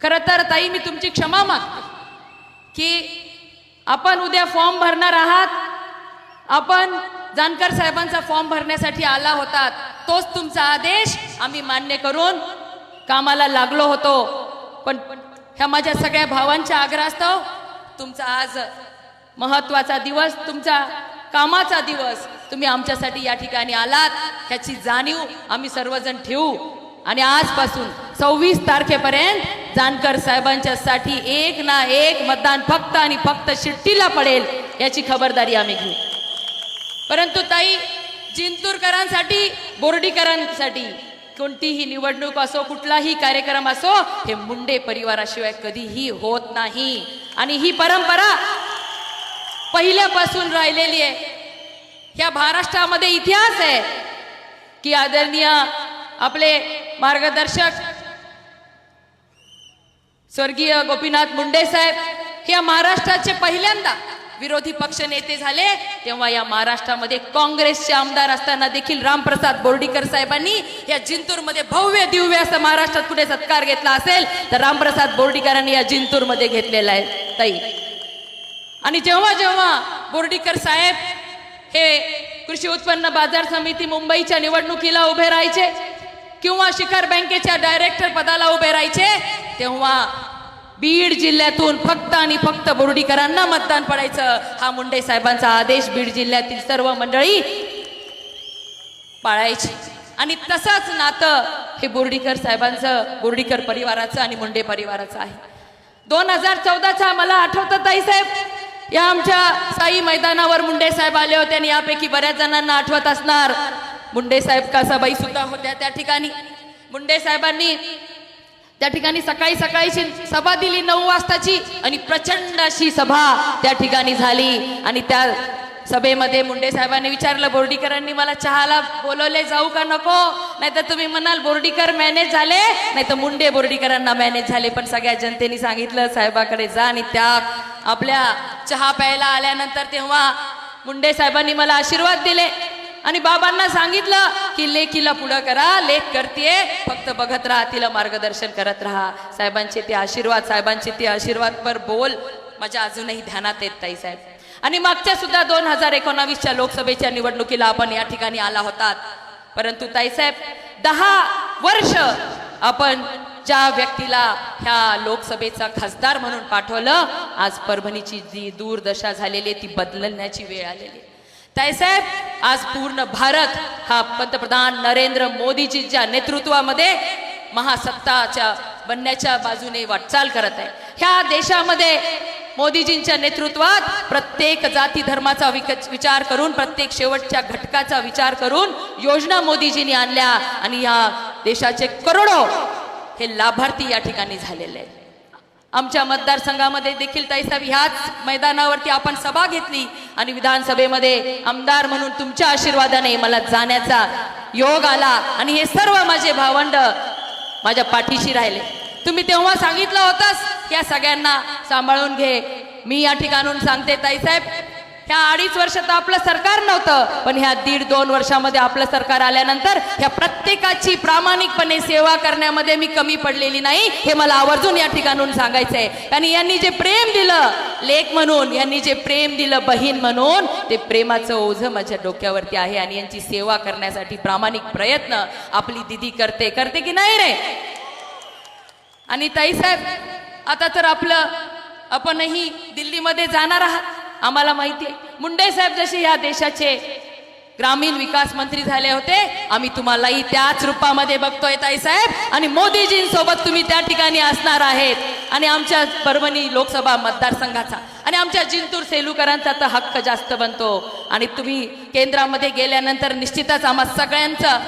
खरं तर ताई मी तुमची क्षमा मागते की आपण उद्या फॉर्म भरणार आहात. आपण जानकर साहेबांचा फॉर्म भरण्यासाठी आला होतात तोच तुमचा आदेश आम्ही मान्य करून कामाला लागलो होतो. पण ह्या माझ्या सगळ्या भावांच्या आग्रहास्तव तुमचा आज महत्त्वाचा दिवस तुमचा कामाचा दिवस तुम्ही आमच्यासाठी या ठिकाणी आलात. ह्याची जाणीव आम्ही सर्वजण ठेवू. आणि आजपासून सव्वीस तारखेपर्यंत जानकर साहेबांच्या साठी एक ना एक मतदान फक्त आणि फक्त शिट्टीला पडेल याची खबरदारी आम्ही घेऊ. परंतु ताई जिंतूरकरांसाठी बोर्डीकरांसाठी कोणतीही निवडणूक असो कुठलाही कार्यक्रम असो हे मुंडे परिवाराशिवाय कधीही होत नाही. आणि ही परंपरा पहिल्यापासून राहिलेली आहे. ह्या महाराष्ट्रामध्ये इतिहास आहे की आदरणीय आपले मार्गदर्शक स्वर्गीय गोपीनाथ मुंडे साहेब हे या महाराष्ट्राचे पहिल्यांदा विरोधी पक्ष नेते झाले. तेव्हा या महाराष्ट्रामध्ये काँग्रेसचे आमदार असताना देखील रामप्रसाद बोर्डीकर साहेबांनी या जिंतूरमध्ये भव्य दिव्य असं महाराष्ट्रात कुठे सत्कार घेतला असेल तर रामप्रसाद बोर्डीकरांनी या जिंतूरमध्ये घेतलेला आहे. ताई. आणि जेव्हा जेव्हा बोर्डीकर साहेब हे कृषी उत्पन्न बाजार समिती मुंबईच्या निवडणुकीला उभे राहायचे किंवा शिखर बँकेच्या डायरेक्टर पदाला उभे राहायचे तेव्हा बीड जिल्ह्यातून फक्त आणि फक्त बोर्डीकरांना मतदान पडायचं. हा मुंडे साहेबांचा आदेश बीड जिल्ह्यातील सर्व मंडळी पाळायची. आणि तसंच नातं हे बोर्डीकर साहेबांचं बोर्डीकर परिवाराचं आणि मुंडे परिवाराचं आहे. दोन हजार चौदाचा मला आठवतं ताई साहेब या आमच्या साई मैदानावर मुंडे साहेब आले होते आणि यापैकी बऱ्याच जणांना आठवत असणार. मुंडे साहेब कासाबाई सुद्धा होत्या त्या ठिकाणी. मुंडे साहेबांनी त्या ठिकाणी सकाळी सकाळीची सभा दिली नऊ वाजताची आणि प्रचंड अशी सभा त्या ठिकाणी झाली. आणि त्या सभेमध्ये मुंडे साहेबांनी विचारलं बोर्डीकरांनी मला चहाला बोलवले जाऊ का नको? नाही तर तुम्ही म्हणाल बोर्डीकर मॅनेज झाले नाही तर मुंडे बोर्डीकरांना मॅनेज झाले. पण सगळ्या जनतेने सांगितलं साहेबाकडे जा आणि त्या आपल्या चहा प्यायला आल्यानंतर तेव्हा मुंडे साहेबांनी मला आशीर्वाद दिले. आणि बाबांना सांगितलं की लेखीला पुढं करा लेख करते फक्त बघत राहा तिला मार्गदर्शन करत राहा. साहेबांचे ते आशीर्वाद साहेबांचे ते आशीर्वाद पर बोल. माझ्या अजूनही ध्यानात येत ताई साहेब. आणि मागच्या सुद्धा दोन हजार एकोणावीसच्या लोकसभेच्या निवडणुकीला आपण या ठिकाणी आला होतात परंतु ताईसाहेब दहा वर्ष आपण ज्या व्यक्तीला ह्या लोकसभेचा खासदार म्हणून पाठवलं आज परभणीची जी दूरदशा झालेली आहे ती बदलण्याची वेळ आलेली आहे. ताईसाहेब आज पूर्ण भारत हा पंतप्रधान नरेंद्र मोदीजींच्या नेतृत्वामध्ये महासत्ताच्या बनण्याच्या बाजूने वाटचाल करत आहे. ह्या देशामध्ये मोदीजींच्या नेतृत्वात प्रत्येक जाती धर्माचा विचार करून प्रत्येक शेवटच्या घटकाचा विचार करून योजना मोदीजींनी आणल्या आणि या देशाचे करोडो हे लाभार्थी या ठिकाणी झालेले आहेत. आमच्या मतदारसंघामध्ये देखील ताईसाहेब ह्याच मैदानावरती आपण सभा घेतली आणि विधानसभेमध्ये आमदार म्हणून तुमच्या आशीर्वादाने मला जाण्याचा योग आला आणि हे सर्व माझे भावंड माझ्या पाठीशी राहिले. तुम्ही तेव्हा सांगितलं होतंच या सगळ्यांना सांभाळून घे. मी या ठिकाणून सांगते ताईसाहेब ह्या अडीच वर्ष तर आपलं सरकार नव्हतं पण ह्या दीड दोन वर्षामध्ये आपलं सरकार आल्यानंतर ह्या प्रत्येकाची प्रामाणिकपणे सेवा करण्यामध्ये मी कमी पडलेली नाही हे मला आवर्जून या ठिकाणून सांगायचंय. आणि यांनी जे प्रेम दिलं लेख म्हणून यांनी जे प्रेम दिलं बहीण म्हणून ते प्रेमाचं ओझं माझ्या डोक्यावरती आहे आणि यांची सेवा करण्यासाठी प्रामाणिक प्रयत्न आपली दिदी करते. करते की नाही रे? आणि ताईसाहेब आता तर आपलं आपणही दिल्लीमध्ये जाणार आहात. आम्हाला माहिती आहे. मुंडे साहेब जसे या देशाचे ग्रामीण विकास मंत्री झाले होते आम्ही तुम्हालाही त्याच रूपामध्ये बघतोय ताईसाहेब आणि मोदीजींसोबत तुम्ही त्या ठिकाणी असणार आहेत. आणि आमच्या परभणी लोकसभा मतदारसंघाचा आणि आमच्या जिंतूर सेलूकरांचा तर हक्क जास्त बनतो. आणि तुम्ही केंद्रामध्ये गेल्यानंतर निश्चितच आम्हा सगळ्यांचा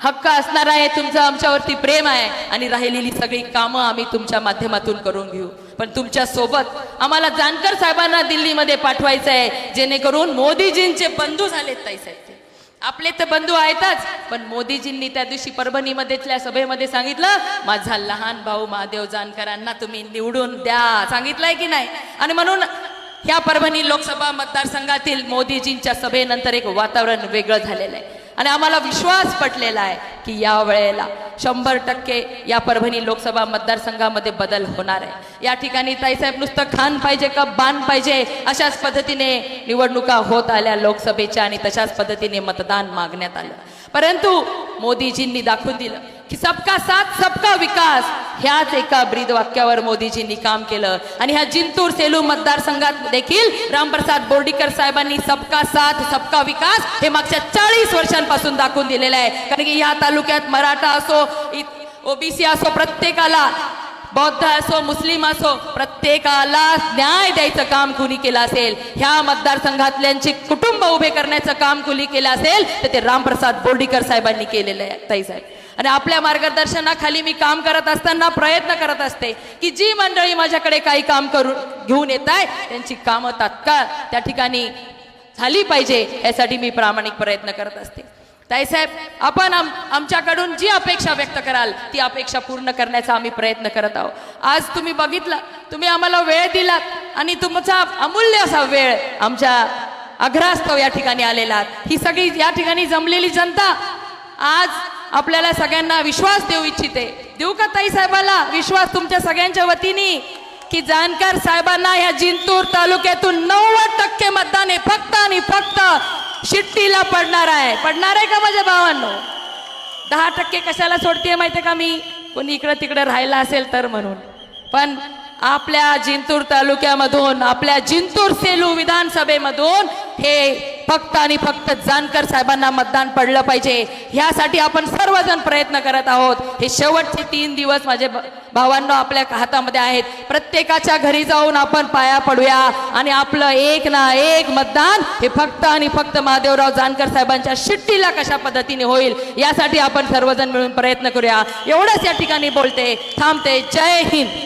हक्क असणार आहे. तुमचं आमच्यावरती प्रेम आहे. आणि राहिलेली सगळी कामं आम्ही तुमच्या माध्यमातून करून घेऊ. पण तुमच्यासोबत आम्हाला जानकर साहेबांना दिल्लीमध्ये पाठवायचं आहे जेणेकरून मोदीजींचे बंधू झालेत ताईसाहेब आपले तर बंधू आहेतच पण मोदीजींनी त्या दिवशी परभणीमध्येल्या सभेमध्ये सांगितलं माझा लहान भाऊ महादेव जानकरांना तुम्ही निवडून द्या. सांगितलंय की नाही? आणि म्हणून ह्या परभणी लोकसभा मतदारसंघातील मोदीजींच्या सभेनंतर एक वातावरण वेगळं झालेलं आहे. आणि आम्हाला विश्वास पटलेला आहे की या वेळेला शंभर टक्के या परभणी लोकसभा मतदारसंघामध्ये बदल होणार आहे. या ठिकाणी ताईसाहेब नुसतं खान पाहिजे का बाण पाहिजे? अशाच पद्धतीने निवडणुका होत आल्या लोकसभेच्या आणि तशाच पद्धतीने मतदान मागण्यात आलं. परंतु मोदीजींनी दाखवून दिलं की सबका साथ सबका विकास. ह्याच एका ब्रीद वाक्यावर मोदीजींनी काम केलं. आणि ह्या जिंतूर सेलू मतदारसंघात देखील रामप्रसाद बोर्डीकर साहेबांनी सबका साथ सबका विकास हे मागच्या चाळीस वर्षांपासून दाखवून दिलेलं आहे. कारण की या तालुक्यात मराठा असो ओबीसी असो प्रत्येकाला बौद्ध असो मुस्लिम असो प्रत्येकाला न्याय द्यायचं काम कुणी केलं असेल ह्या मतदारसंघातल्यांचे कुटुंब उभे करण्याचं काम कुणी केलं असेल तर ते रामप्रसाद बोर्डीकर साहेबांनी केलेलं आहे ताईसाहेब आणि आपल्या मार्गदर्शनाखाली मी काम करत असताना प्रयत्न करत असते की जी मंडळी माझ्याकडे काही काम करून घेऊन येत आहे त्यांची कामं तात्काळ त्या ठिकाणी झाली पाहिजे यासाठी मी प्रामाणिक प्रयत्न करत असते. ताईसाहेब आपण आम आमच्याकडून जी अपेक्षा व्यक्त कराल ती अपेक्षा पूर्ण करण्याचा आम्ही प्रयत्न करत आहोत. आज तुम्ही बघितलं तुम्ही आम्हाला वेळ दिलात आणि तुमचा अमूल्य असा वेळ आमच्या अग्रास्तव या ठिकाणी आलेला ही सगळी या ठिकाणी जमलेली जनता आज आपल्याला सगळ्यांना विश्वास देऊ इच्छिते. देऊ का ताई साहेबाला? विश्वास तुमच्या सगळ्यांच्या वतीने. की जानकर साहेबांना ह्या जिंतूर तालुक्यातून नव्वद टक्के मतदान हे फक्त आणि फक्त शिट्टीला पडणार आहे. पडणार आहे का माझ्या भावांनो? दहा टक्के कशाला सोडते माहितीये का मी? कोणी इकडं तिकडं राहिला असेल तर म्हणून. पण आपल्या जिंतूर तालुक्यामधून आपल्या जिंतूर सेलू विधानसभेमधून हे फक्त आणि फक्त जानकर साहेबांना मतदान पडलं पाहिजे. ह्यासाठी आपण सर्वजण प्रयत्न करत आहोत. हे शेवटचे तीन दिवस माझे भ- भावांनो आपल्या हातामध्ये आहेत. प्रत्येकाच्या घरी जाऊन आपण पाया पडूया. आणि आपलं एक ना एक मतदान हे फक्त आणि फक्त महादेवराव जानकर साहेबांच्या शिट्टीला कशा पद्धतीने होईल यासाठी आपण सर्वजण मिळून प्रयत्न करूया. एवढंच या ठिकाणी बोलते. थांबते. जय हिंद.